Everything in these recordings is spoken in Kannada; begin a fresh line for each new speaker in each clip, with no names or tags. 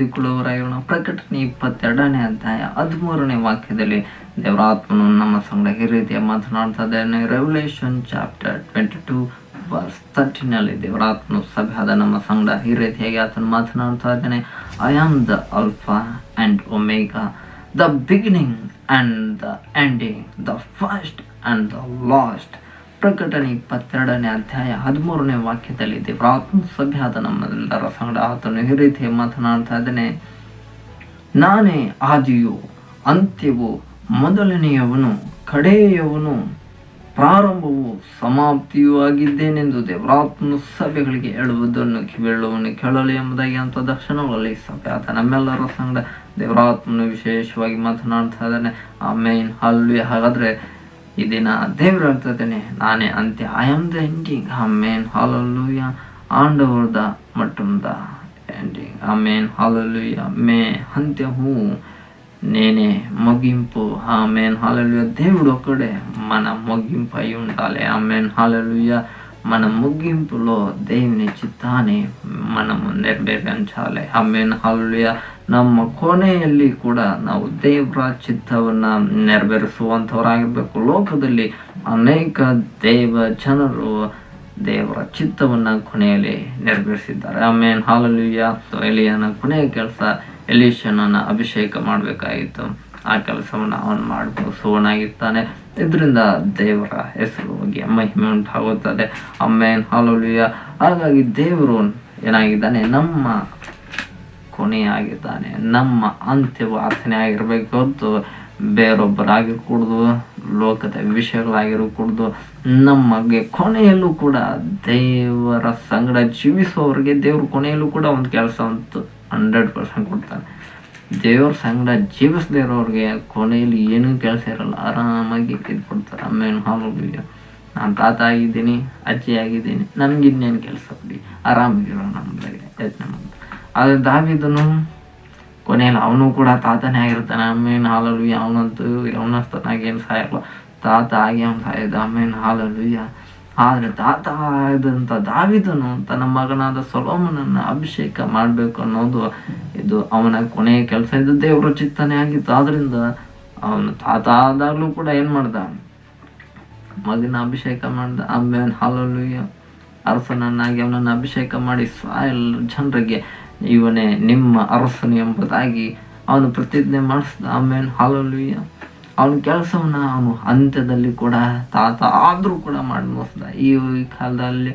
ಹೊಂದಿಕೊಳ್ಳುವವರಾಗಿರೋಣ ಪ್ರಕಟಣೆ ಇಪ್ಪತ್ತೆರಡನೇ ಅಧ್ಯಾಯ ಹದಿಮೂರನೇ ವಾಕ್ಯದಲ್ಲಿ ದೇವರಾತ್ಮನು ನಮ್ಮ ಸಂಗಡ ಈ ರೀತಿಯ ಮಾತನಾಡ್ತಾ ಇದ್ದಾನೆ. Revelation chapter twenty two verse ತರ್ಟಿನಲ್ಲಿ ದೇವರ ಆತ್ಮನು ಸಭೆಯಾದ ನಮ್ಮ ಸಂಗಡ ಈ ರೀತಿಯಾಗಿ ಆತನು ಮಾತನಾಡ್ತಾ ಇದ್ದಾನೆ. I am the alpha and omega the beginning and the ending the first and the last ಪ್ರಕಟಣೆ ಇಪ್ಪತ್ತೆರಡನೇ ಅಧ್ಯಾಯ ಹದಿಮೂರನೇ ವಾಕ್ಯದಲ್ಲಿ ದೇವರಾತ್ಮ ಸಭ್ಯಾದ ನಮ್ಮೆಲ್ಲರ ಸಂಗಡ ಆತನು ಈ ರೀತಿ ಮಾತನಾಡ್ತಾ ಇದ್ದಾನೆ. ನಾನೇ ಆದಿಯು, ಅಂತ್ಯವು, ಮೊದಲನೆಯವನು, ಕಡೆಯವನು, ಪ್ರಾರಂಭವು, ಸಮಾಪ್ತಿಯೂ ಆಗಿದ್ದೇನೆಂದು ದೇವರಾತ್ಮ ಸಭೆಗಳಿಗೆ ಹೇಳುವುದನ್ನು ಕಿವಿಳುವನು ಕೇಳಲು ಎಂಬುದಾಗಿ ಅಂತ ದರ್ಶನಗಳಲ್ಲಿ ಸಭೆ ಆತ ನಮ್ಮೆಲ್ಲರ ಸಂಗಡ ದೇವರಾತ್ಮನು ವಿಶೇಷವಾಗಿ ಮಾತನಾಡ್ತಾ ಇದ್ದಾನೆ. ಆಮೇನ್. ಅಲ್ಲಿ ಹಾಗಾದ್ರೆ ದಿನ ದೇವ್ರು ಹೇಳ್ತಾ ಇದ್ದಾನೆ ನಾನೇ ಅಂತ್ಯ I am the ending amen hallelujah ಆಂಡವರ್ದ ಮಟ್ಟಂದ ending amen hallelujah ಮೇ ಅಂತ್ಯ ಹೂ నేనే ముగింపు ఆమెన్ హాలలుయ దేవుడు ఒక్కడే మన ముగింపు అయి ఉండాలి ఆమెన్ హాలలుయ మన ముగింపులో దేవుని చిత్తాన్ని మనము ನೆರವೇರಿಸಲಿ ಆಮೇನ್ ಹಾಲುಯ ನಮ್ಮ ಕೊನೆಯಲ್ಲಿ ಕೂಡ ನಾವು ದೇವರ ಚಿತ್ತವನ್ನ ನೆರವೇರಿಸುವಂಥವರಾಗಿರ್ಬೇಕು ಲೋಕದಲ್ಲಿ ಅನೇಕ ದೇವ ಜನರು ದೇವರ ಚಿತ್ತವನ್ನ ಕೊನೆಯಲ್ಲಿ ನೆರವೇರಿಸಿದ್ದಾರೆ ಆಮೇನ್ ಹಾಲಲುಯ್ಯ ಎಲಿಯನ ಕೊನೆಯ ಕೆಲಸ ಎಲಿಶನನ್ನ ಅಭಿಷೇಕ ಮಾಡಬೇಕಾಗಿತ್ತು ಆ ಕೆಲಸವನ್ನು ಅವನು ಮಾಡಬಹುದು ಸೋನಾಗಿರ್ತಾನೆ ಇದರಿಂದ ದೇವರ ಹೆಸರು ಬಗ್ಗೆ ಮಹಿಮೆ ಉಂಟಾಗುತ್ತದೆ. ಅಮ್ಮೇನ್ ಹಾಲುಲಿಯ ಹಾಗಾಗಿ ದೇವರು ಏನಾಗಿದ್ದಾನೆ? ನಮ್ಮ ಕೊನೆಯಾಗಿದ್ದಾನೆ. ನಮ್ಮ ಅಂತ್ಯವು ಆತನೇ ಆಗಿರಬೇಕು ಹೊರತು ಬೇರೊಬ್ಬರಾಗಿರ್ಕೂಡ್ದು ಲೋಕದ ವಿಷಯಗಳಾಗಿರಕೂಡ್ದು ನಮಗೆ ಕೊನೆಯಲ್ಲೂ ಕೂಡ ದೇವರ ಸಂಗಡ ಜೀವಿಸುವವರಿಗೆ ದೇವರು ಕೊನೆಯಲ್ಲೂ ಕೂಡ ಒಂದು ಕೆಲಸ ಅಂತ ಹಂಡ್ರೆಡ್ ಪರ್ಸೆಂಟ್ ಕೊಡ್ತಾನೆ. ದೇವ್ರ ಸಂಗಡ ಜೀವಿಸದೇ ಇರೋರಿಗೆ ಕೊನೆಯಲ್ಲಿ ಏನೂ ಕೆಲಸ ಇರಲ್ಲ. ಆರಾಮಾಗಿ ಕೊಡ್ತಾರೆ ಆಮೇಲೆ ಹಾಲು ನಾನು ತಾತ ಆಗಿದ್ದೀನಿ, ಅಜ್ಜಿ ಆಗಿದ್ದೀನಿ, ನನಗೆ ಇನ್ನೇನು ಕೆಲಸ ಬಿಡಿ ಆರಾಮಾಗಿರೋ ನಮ್ಮದಾಗೆ ಯೋಚನೆ ಮಾಡ್ತಾರೆ. ಆದರೆ ದಾವಿದನು ಕೊನೆಯಲ್ಲಿ ಅವನು ಕೂಡ ತಾತನೇ ಆಗಿರ್ತಾನೆ. ಅಮ್ಮೇನು ಹಾಲಲು ಅವನಂತೂ ಅವನಸ್ತನಾಗೇನು ಸಾಯಲ್ಲ. ತಾತ ಆಗಿ ಅವನು ಸಾಯೋದು ಆಮೇಲೆ ಹಾಲಲು ಆದರೆ ತಾತ ಆದಂಥ ದಾವಿದನು ತನ್ನ ಮಗನಾದ ಸೊಲೋಮನನ್ನ ಅಭಿಷೇಕ ಮಾಡಬೇಕು ಅನ್ನೋದು ಇದು ಅವನ ಕೊನೆಯ ಕೆಲಸ. ಇದು ದೇವರ ಚಿತ್ತನೆ ಆಗಿತ್ತು. ಆದ್ರಿಂದ ಅವನು ತಾತ ಆದಾಗಲೂ ಕೂಡ ಏನು ಮಾಡ್ದ ಮಗನ ಅಭಿಷೇಕ ಮಾಡ್ದ ಆಮೇಲೆ ಹಾಲಲ್ಲೂ ಅರಸನನ್ನಾಗಿ ಅವನನ್ನು ಅಭಿಷೇಕ ಮಾಡಿ ಸಾಯಲ್ ಜನರಿಗೆ ಇವನೇ ನಿಮ್ಮ ಅರಸನು ಎಂಬುದಾಗಿ ಅವನು ಪ್ರತಿಜ್ಞೆ ಮಾಡಿಸ್ದ. ಆಮೇಲೆ ಹಾಲಲ್ಲೂಯ್ಯ ಅವನ ಕೆಲಸವನ್ನ ಅವನು ಅಂತ್ಯದಲ್ಲಿ ಕೂಡ ತಾತ ಆದರೂ ಕೂಡ ಮಾಡಿ ಮುಗಿಸ್ದ ಈ ಕಾಲದಲ್ಲಿ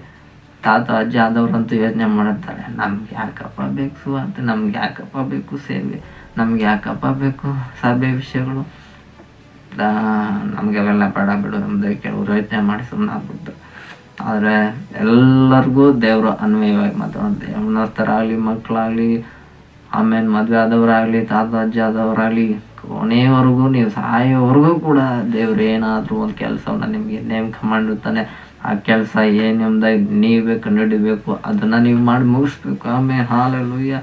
ತಾತ, ಅಜ್ಜ ಆದವ್ರಂತೂ ಯೋಚನೆ ಮಾಡುತ್ತಾರೆ ನಮ್ಗೆ ಯಾಕಪ್ಪ ಬೇಕು ಅಂತ, ನಮ್ಗೆ ಯಾಕಪ್ಪ ಬೇಕು ಸೇವೆ, ನಮ್ಗೆ ಯಾಕಪ್ಪ ಬೇಕು ಸಭೆ ವಿಷಯಗಳು. ನಮಗೆ ಅವೆಲ್ಲ ಬೇಡ ಬಿಡು, ನಮ್ದು ಕೆಲವರು ಯೋಚನೆ ಮಾಡಿ ಸುಮ್ಮನೆ ಆಗ್ಬಿಟ್ಟು ಆದರೆ ಎಲ್ಲರಿಗೂ ದೇವರು ಅನ್ವಯವಾಗಿ ಮಾತಾಡುತ್ತೆ ಯಮನಸ್ಥರಾಗಲಿ ಮಕ್ಕಳಾಗಲಿ ಆಮೇಲೆ ಮದುವೆ ಆದವರಾಗಲಿ, ತಾತ, ಅಜ್ಜ ಆದವರಾಗಲಿ ಕೊನೆಯವರೆಗೂ ನೀವು ಸಾಯೋವರೆಗೂ ಕೂಡ ದೇವ್ರು ಏನಾದರೂ ಒಂದು ಕೆಲಸವನ್ನು ನಿಮಗೆ ನೇಮಕ ಮಾಡಿರ್ತಾನೆ ಆ ಕೆಲಸ ಏನು ನಿಮ್ದಾಗಿ ನೀವೇ ಕಂಡುಹಿಡಿಬೇಕು ಅದನ್ನು ನೀವು ಮಾಡಿ ಮುಗಿಸ್ಬೇಕು. ಆಮೇಲೆ ಹಾಲೆಲ್ಲೂಯ್ಯ